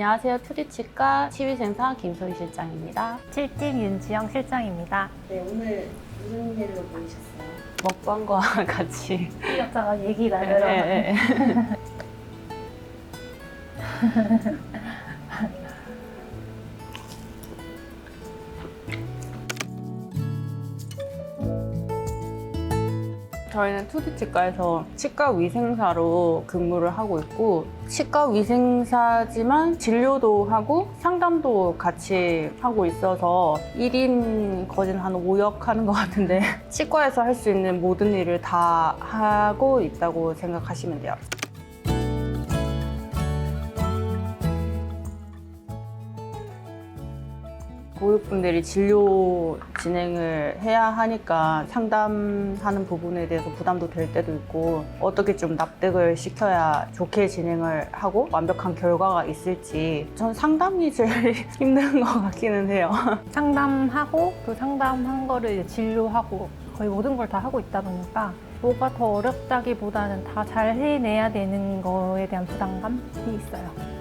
안녕하세요. 투디치과 치위생사 김소희 실장입니다. 7팀 윤지영 실장입니다. 네, 오늘 무슨 일로 모이셨어요? 먹방과 같이 이것저것 얘기 예, 나누러 예, 예. 저희는 투디 치과에서 치과 위생사로 근무를 하고 있고 치과 위생사지만 진료도 하고 상담도 같이 하고 있어서 1인 거진 한 5역 하는 것 같은데 치과에서 할 수 있는 모든 일을 다 하고 있다고 생각하시면 돼요. 고객분들이 진료 진행을 해야 하니까 상담하는 부분에 대해서 부담도 될 때도 있고 어떻게 좀 납득을 시켜야 좋게 진행을 하고 완벽한 결과가 있을지 전 상담이 제일 힘든 것 같기는 해요. 상담하고 그 상담한 거를 이제 진료하고 거의 모든 걸 다 하고 있다 보니까 뭐가 더 어렵다기보다는 다 잘 해내야 되는 거에 대한 부담감이 있어요.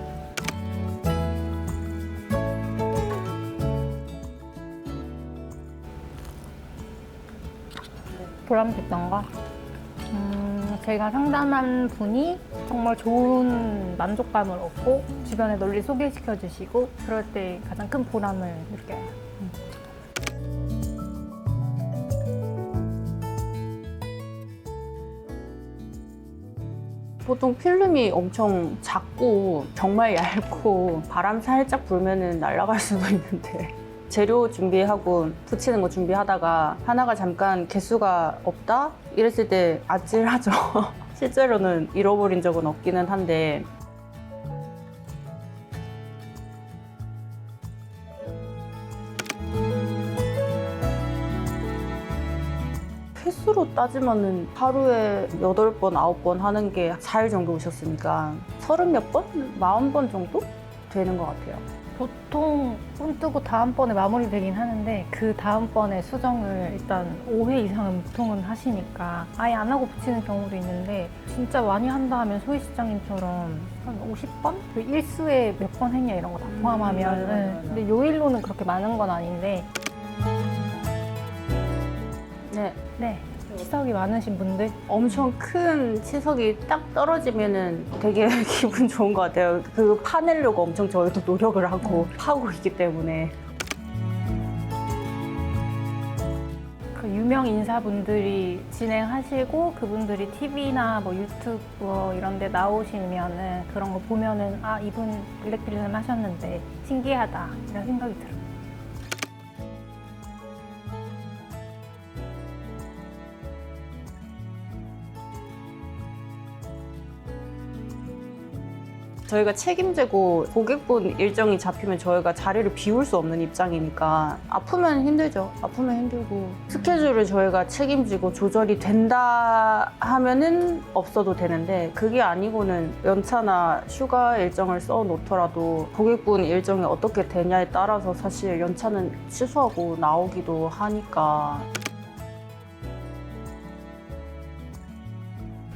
보람됐던 거? 음, 제가 상담한 분이 정말 좋은 만족감을 얻고 주변에 널리 소개시켜 주시고 그럴 때 가장 큰 보람을 느껴요. 보통 필름이 엄청 작고 정말 얇고 바람 살짝 불면은 날아갈 수도 있는데 재료 준비하고 붙이는 거 준비하다가 하나가 잠깐 개수가 없다 이랬을 때 아찔하죠. 실제로는 잃어버린 적은 없기는 한데 횟수로 따지면은 하루에 8번, 9번 하는 게 4일 정도 오셨으니까 30몇 번? 40번 정도 되는 것 같아요. 보통 손 뜨고 다음번에 마무리되긴 하는데 그 다음번에 수정을 일단 5회 이상은 보통은 하시니까 아예 안 하고 붙이는 경우도 있는데 진짜 많이 한다 하면 소희 시장님처럼 한 50번? 그 일수에 몇 번 했냐 이런 거 다 포함하면 맞아, 맞아, 네. 맞아. 근데 요일로는 그렇게 많은 건 아닌데 네. 네 치석이 많으신 분들 엄청 큰 치석이 딱 떨어지면은 되게 기분 좋은 것 같아요. 그 파내려고 엄청 저희도 노력을 하고 하고 있기 때문에. 그 유명 인사분들이 진행하시고 그분들이 TV나 뭐 유튜브 뭐 이런 데 나오시면은 그런 거 보면은 아 이분 블랙필름 하셨는데 신기하다 이런 생각이 들어요. ' 저희가 책임지고 고객분 일정이 잡히면 저희가 자리를 비울 수 없는 입장이니까 아프면 힘들죠. 아프면 힘들고 스케줄을 저희가 책임지고 조절이 된다 하면은 없어도 되는데 그게 아니고는 연차나 휴가 일정을 써 놓더라도 고객분 일정이 어떻게 되냐에 따라서 사실 연차는 취소하고 나오기도 하니까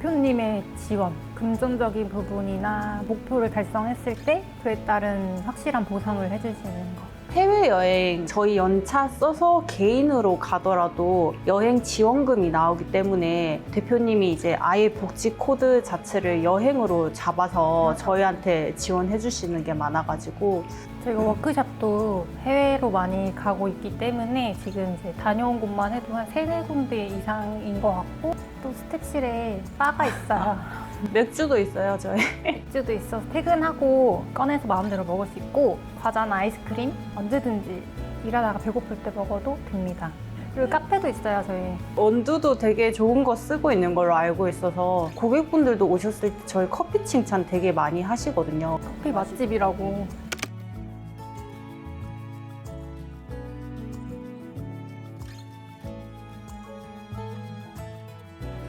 대표님의 지원, 금전적인 부분이나 목표를 달성했을 때 그에 따른 확실한 보상을 해주시는 거. 해외여행 저희 연차 써서 개인으로 가더라도 여행 지원금이 나오기 때문에 대표님이 이제 아예 복지 코드 자체를 여행으로 잡아서 저희한테 지원해 주시는 게 많아가지고 저희가 워크샵도 해외로 많이 가고 있기 때문에 지금 이제 다녀온 곳만 해도 한 세네 군데 이상인 것 같고 또 스텝실에 바가 있어요. 맥주도 있어요 저희 맥주도 있어서 퇴근하고 꺼내서 마음대로 먹을 수 있고 과자나 아이스크림 언제든지 일하다가 배고플 때 먹어도 됩니다. 그리고 카페도 있어요 저희. 원두도 되게 좋은 거 쓰고 있는 걸로 알고 있어서 고객분들도 오셨을 때 저희 커피 칭찬 되게 많이 하시거든요 커피 맛집이라고.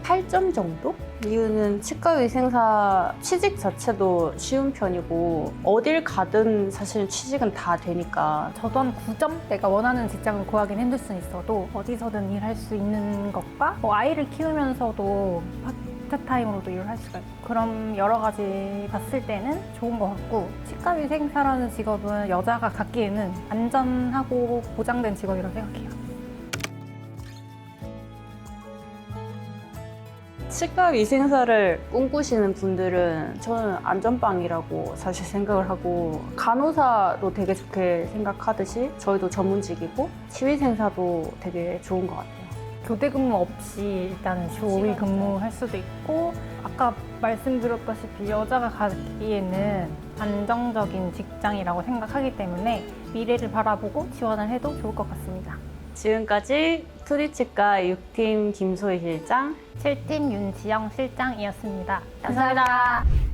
8점 정도? 이유는 치과의생사 취직 자체도 쉬운 편이고 어딜 가든 사실 취직은 다 되니까 저도 한 9점? 내가 원하는 직장을 구하긴 힘들 수 있어도 어디서든 일할 수 있는 것과 뭐 아이를 키우면서도 파트타임으로도 일을 할 수가 있고 그럼 여러 가지 봤을 때는 좋은 것 같고 치과 위생사라는 직업은 여자가 갖기에는 안전하고 보장된 직업이라고 생각해요. 치과 위생사를 꿈꾸시는 분들은 저는 안전빵이라고 사실 생각을 하고 간호사도 되게 좋게 생각하듯이 저희도 전문직이고 치위생사도 되게 좋은 것 같아요. 교대 근무 없이 일단은 주 5일 근무할 수도 있고 아까 말씀드렸다시피 여자가 가기에는 안정적인 직장이라고 생각하기 때문에 미래를 바라보고 지원을 해도 좋을 것 같습니다. 지금까지 투디치과 6팀 김소희 실장 7팀 윤지영 실장이었습니다 감사합니다.